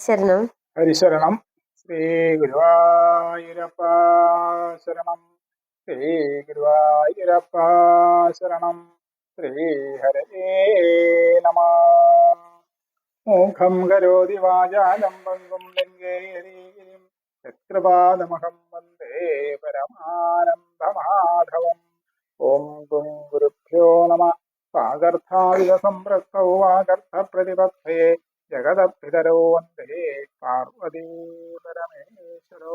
ശരണം. ഹരിശരണം. ശ്രീ ഗുരുവായൂരപ്പ ശരണം. ശ്രീ ഗുരുവായൂരപ്പ ശരണം. ശ്രീ ഹരേ നമ. മൂഖം കരോതി വാചാലം പങ്കും ലങ്കേരീം യത്കൃപാദമഹം വന്ദേ പരമാനന്ദമാധവം. ഓം ഗും ഗുരുഭ്യോ നമ. വാഗർത്ഥാവിധ സംപൃക്തൗ വാഗർത്ഥ പ്രതിപദ്ധയെ. പരമേശ്വരോ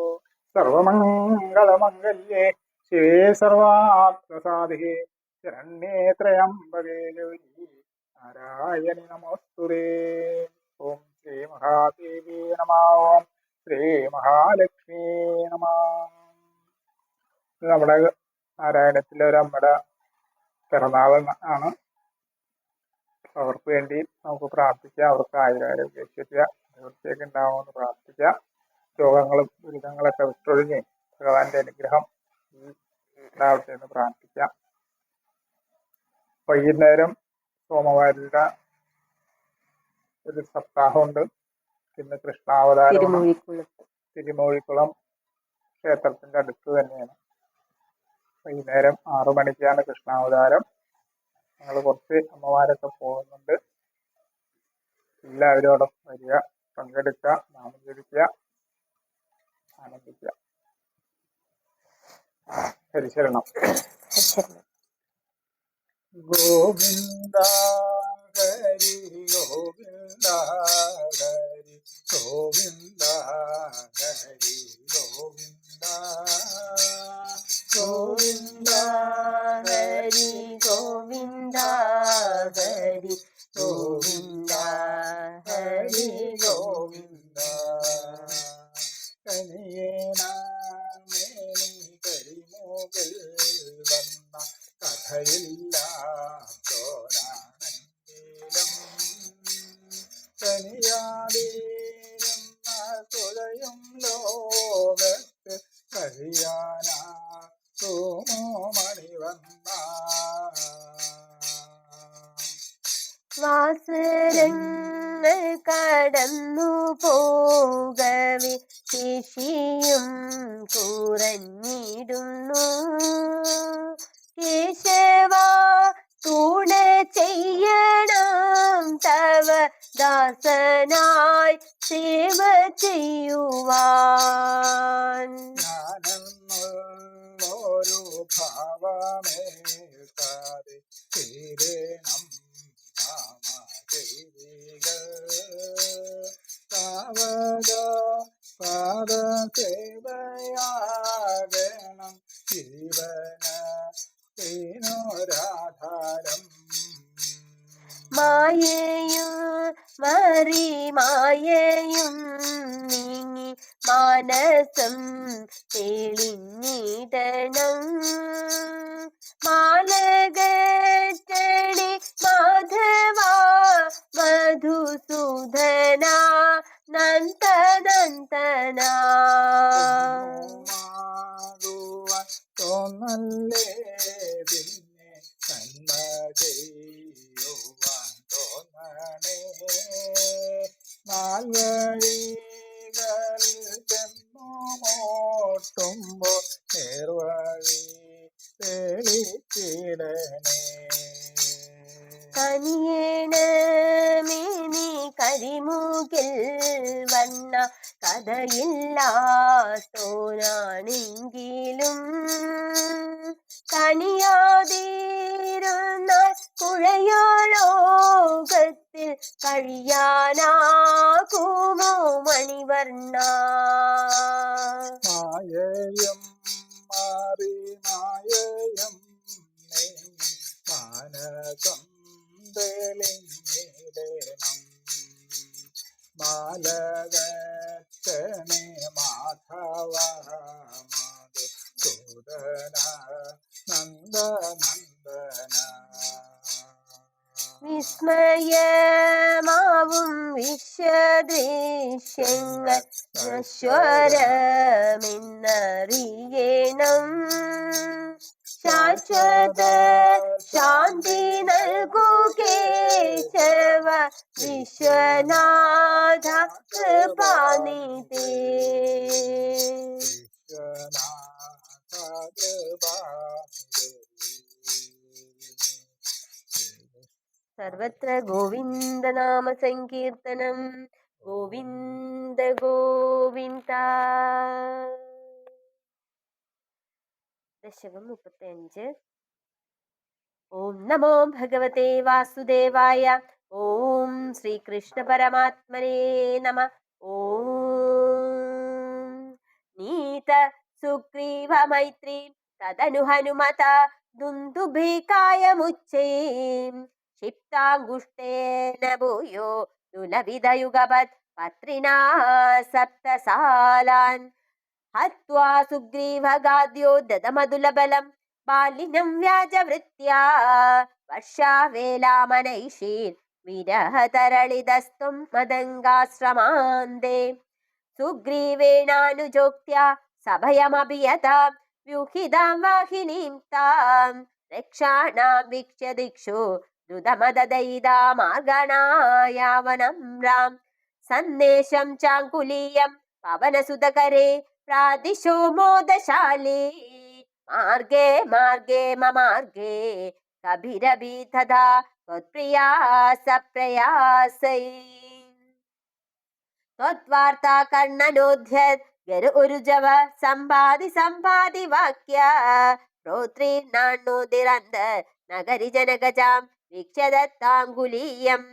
സർവമംഗളമംഗല്യേ. ശിവേ സർവാത്മസാധികേ ശരണ്യേ ത്രയംബകേ ഗൗരി നാരായണി നമോസ്തുതേ ഓം ശ്രീ മഹാദേവി നമ. ഓം ശ്രീ മഹാലക്ഷ്മി നമ. നമ്മുടെ നാരായണത്തിലെ ഒരു അമ്മയുടെ പിറന്നാൾ ആണ്. അവർക്ക് വേണ്ടി നമുക്ക് പ്രാർത്ഥിക്കാം. അവർക്ക് ആയുരാരോഗ്യ ഐശ്വര്യ നിവൃത്തിയൊക്കെ ഉണ്ടാവുമെന്ന് പ്രാർത്ഥിക്കാം രോഗങ്ങളും ദുരിതങ്ങളൊക്കെ വിട്ടൊഴിഞ്ഞ് ഭഗവാന്റെ അനുഗ്രഹം ഉണ്ടാവട്ടെ എന്ന് പ്രാർത്ഥിക്കാം. വൈകുന്നേരം സോമവാരിയുടെ ഒരു സപ്താഹമുണ്ട്. പിന്നെ കൃഷ്ണാവതാരം തിരുമൂഴിക്കുളം ക്ഷേത്രത്തിന്റെ അടുത്ത് തന്നെയാണ്. വൈകുന്നേരം ആറു മണിക്കാണ് കൃഷ്ണാവതാരം. ഞങ്ങൾ കുറച്ച് അമ്മമാരൊക്കെ പോകുന്നുണ്ട്. എല്ലാവരും അവിടെ വരിക. പങ്കെടുക്കുക നാമം ജപിക്കുക ആനന്ദിക്കുക ഹരിശരണം. ശരണം ഗോവിന്ദ ഹരി ഗോവിന്ദ ഹരി ഗോവിന്ദ ഹരി ഗോവിന്ദ വന്ന കഥയില്ലാത്തോരാണെങ്കിലും കനിയാതീരുന്ന തുഴയും ലോകത്ത് കഴിയാനാ മണിവന്ന വാസരങ്ങൾ കടന്നു പോകവേ ശിശിയും കുറഞ്ഞിടുന്നു. കേശവ തുണ ചെയ്യണം. തവ ദാസനായി സേവ ചെയ്യുവാൻ. ഭാവമേൽക്കാതെ തീരണം താവക പാദസേവയാകണം. ജീവന തീനോരാധാരം മായയും മറി മായയും നീങ്ങി മാനസം തെളിഞ്ഞിടണം. മാലകട്ടണി മാധവ മധുസൂദന നന്ദന മാറുവാൻ തോന്നല്ലേ പിന്നെ നന്മ ചെയ്യുവാൻ തോന്നണേ. നാൽവഴികളിൽ ചെന്നു മോട്ടുമ്പോ നേർവഴി തെളിച്ചിടണേ. കനിയേണമേനി കരിമുകിൽ വന്ന കഥയില്ലാത്തോനാണെങ്കിലും കണിയാതിരുന്ന കുഴയോ ലോകത്തിൽ കഴിയാനാകുമോ മണിവർണ മായയും മാറി മായയും നീങ്ങി മാനസം തെളിഞ്ഞിടണം മാലകത്തണേ മാധവ മധുസൂദന നന്ദ നന്ദന വിസ്മയമാവും വിശ്വദൃശ്യങ്ങൾ നശ്വരമെന്നറിയണം ശാശ്വത ശാന്തി നൽകൂ കേശവ വിശ്വനാഥ കൃപാനി സർവത്ര ഗോവിന്ദ നാമ സങ്കീർത്തനം. ഗോവിന്ദ ഗോവിന്ദ. ദശകം മുപ്പത്തി അഞ്ച് ॐ नमो भगवते वासुदेवाय। ॐ श्रीकृष्णपरमात्मने नम। ॐ नीत सुग्रीवमैत्रीं तदनु हनुमता दुन्दुभिकायमुच्चैं क्षिप्ताङ्गुष्टे भूयो दुलविदयुगपत् पत्रिणा सप्तसालान्। हत्वा सुग्रीवगाद्यो ददमदुलबलम्। ബാലിനം വ്യാജവൃത്യാ വർഷാവേലാമനൈഷീൻ വിരഹതരളിതസ്തും മദംഗാശ്രമാന്തേ സുഗ്രീവേണാനുജോക്ത്യ സഭയമഭിയതാം വ്യൂഹിതാം വാഹിനീം താം രക്ഷാണാം വീക്ഷ്യ ദിക്ഷു ദ്രുതമദദയിതാമാർഗണായാവനം രാം. സന്ദേശം ചാങ്കുലീയം പവനസുതകരേ പ്രാദിശോ മോദശാലി മാർഗേ മാർഗേ മമാർഗേ കഭിരഭി തഥാ त्वत्प्रिया सप्रयासै त्वद्वार्ता कर्णनोध्यत् गरुरुजव सम्पादि सम्पादि वाक्य प्रोत्रीर्णान्नोदिरन्द नगरि जनगजां वीक्ष्य दत्ताङ्गुलीयम्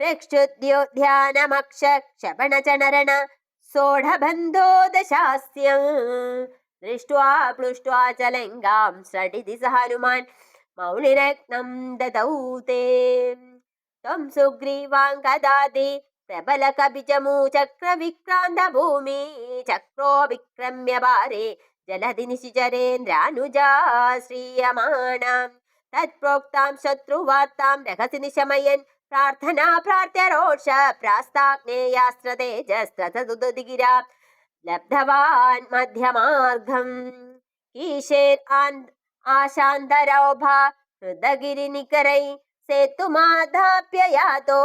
प्रक्षुद्योध्यानमक्ष क्षपणचनरण सोढबन्धो दशास्यम् ദൃഷ്ട്വാ പ്ലുഷ്ട്വാ ചലങ്കാം ഷടിതി സഹനുമാൻ മൗളിരത്നം ദതൗ തേ. ത്വം സുഗ്രീവാം കദാതി പ്രബല കപിചമൂ ചക്രവിക്രാന്ത ഭൂമി ചക്രോ വിക്രമ്യ ഭാരേ. ജലധി നിശിചരേന്ദ്രാനുജാ ശ്രീയമാണാം. തത്പ്രോക്താം ശത്രുവാർത്താം രഹസി നിശമയൻ. പ്രാർത്ഥനാ പ്രാർത്ഥ്യ രോഷ പ്രാസ്താഗ്നേയാസ്ത്ര ലബ്ധവാൻ മധ്യമാർഗം. ഈശേർ ആശാന്തരൗഭ ഹൃദഗിരി നികരൈ സേതുമാധാപ്യ യാതോ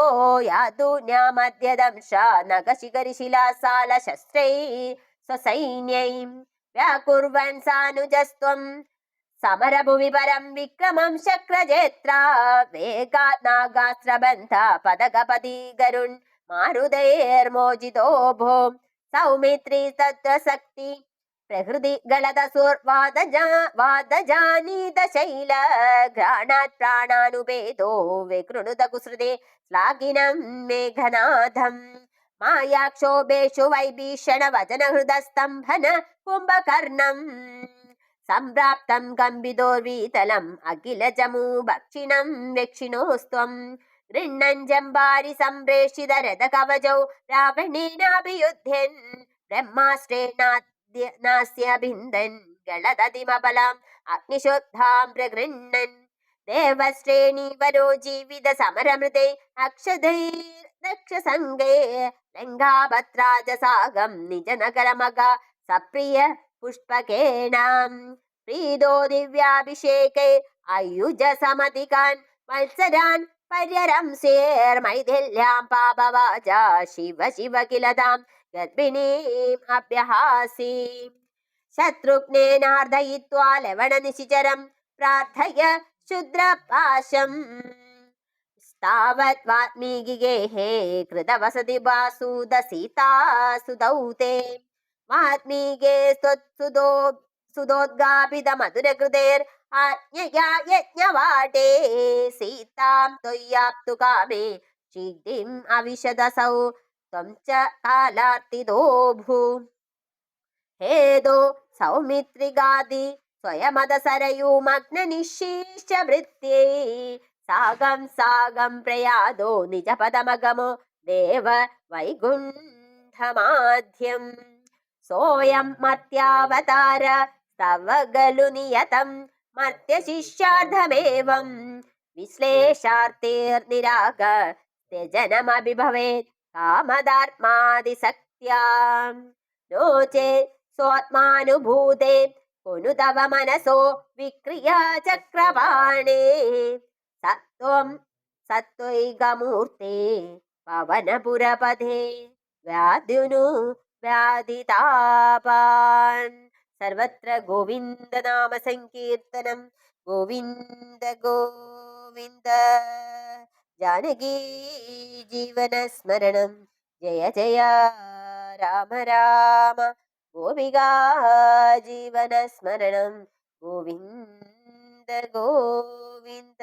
യാതു ന്യാമദ്യദംശ നഖശിഖരിശിലാസാല ശസ്ത്രൈ സ്വസൈന്യൈ വ്യാകുർവൻ സാനുജസ്ത്വം സമരഭുവി പരം വിക്രമം ശക്രജേത്ര വേഗാത് നാഗാസ്ത്രബന്ധ പതകപതി ഗരുൺ മാരുതയേർമോചിതോ ഭോ സൗമിത്രി സത്വശക്തി പ്രകൃതിഗളതസുർവാദജാനീതശൈല ഘ്രാണാത് പ്രാണാനുഭേദോ വികൃണുതകുസൃതി ശ്ലാഘിനം മേഘനാഥം. മായാക്ഷോഭേഷു വൈഭീഷണ വചനഹൃദസ്തംഭന കുംഭകർണം. സംപ്രാപ്തം ഗംഭിതോർവീതലം അഖിലജമൂ ഭക്ഷിണം ദക്ഷിണോസ്ത്വം ഗൃണ്ണഞ്ചമ്പാരി സംപ്രേഷിത രഥകവചൗ രാവണീനാഭിയുദ്ധൻ ബ്രഹ്മാശ്രേണാദ്യനാസ്യഭിന്ദൻ ഗളതതിമബലാം അഗ്നിശോദ്ധാം പ്രഗൃണ്ണൻ ദേവശ്രേണീവരോ ജീവിത സമരമൃതേ അക്ഷതൈർദക്ഷസംഗേ ലങ്കാഭദ്രാജസാഗം നിജനഗരമഗ സപ്രിയ പുഷ്പകേണാം പ്രീതോ ദിവ്യാഭിഷേകൈ അയുജ സമതികാൻ മത്സരാൻ പര്യരം സേർമൈതെല്ലാം പാപവാച ശിവ ശിവ കിലതാം ഗർഭിണീം അഭ്യഹാസീം. ശത്രുഘ്നേനാർദ്ദയിത്വാ ലവണ നിശിചരം പ്രാർത്ഥയ ശുദ്രപാശം. താവത് വാത്മീകിഗേഹേ കൃതവസതി വാസൂത സീതാസുതൗ തേ വാത്മീകേ സ്വത്സുതോ സുതോദ്ഗാപിത മധുരകൃതേർ ആജ്ഞയായജ്ഞവാടേ സീതാം ത്വയ്യാപ്തു കാമേ ശീതിം അവിശദസൗ ത്വം ച കാലാർത്തിതോ ഭൂ. ഹേതോ സൗമിത്രികാദി സ്വയമതസരയൂമഗ്നനിശീശ വൃത്യേ സാഗം സാഗം പ്രയാദോ നിജപദമഗമോ ദേവ വൈകുണ്ഠമാധ്യം. സോയം മർത്യാവതാര തവ ഖലു നിയതം മർത്യശിഷ്യാർത്ഥമേവം വിശ്ലേഷാർത്ഥീർനിരാഗ ജനമഭിഭവേത് കാമദാത്മാതിസക്യാം നോ ചേ സ്വാത്മാനുഭൂതേ കൊനു തവ മനസോ വിക്രിയാചക്രപാണേ സത്വം സത്വൈകമൂർത്തേ പവനപുരപഥേ വ്യാദ്യുനു വ്യാധിതാപാൻ. സർവത്ര ഗോവിന്ദനാമ സങ്കീർത്തനം ഗോവിന്ദ ഗോവിന്ദ. ജാനകീ ജീവന സ്മരണം ജയ ജയ രാമ രാമ. ഗോപികാ ജീവന സ്മരണം ഗോവിന്ദ ഗോവിന്ദ.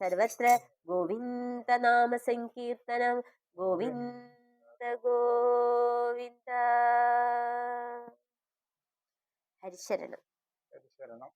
സർവത്ര ഗോവിന്ദ നാമ സങ്കീർത്തനം ഗോവിന്ദ ഗോവിന്ദ. ഹരിശരണം. ശരണം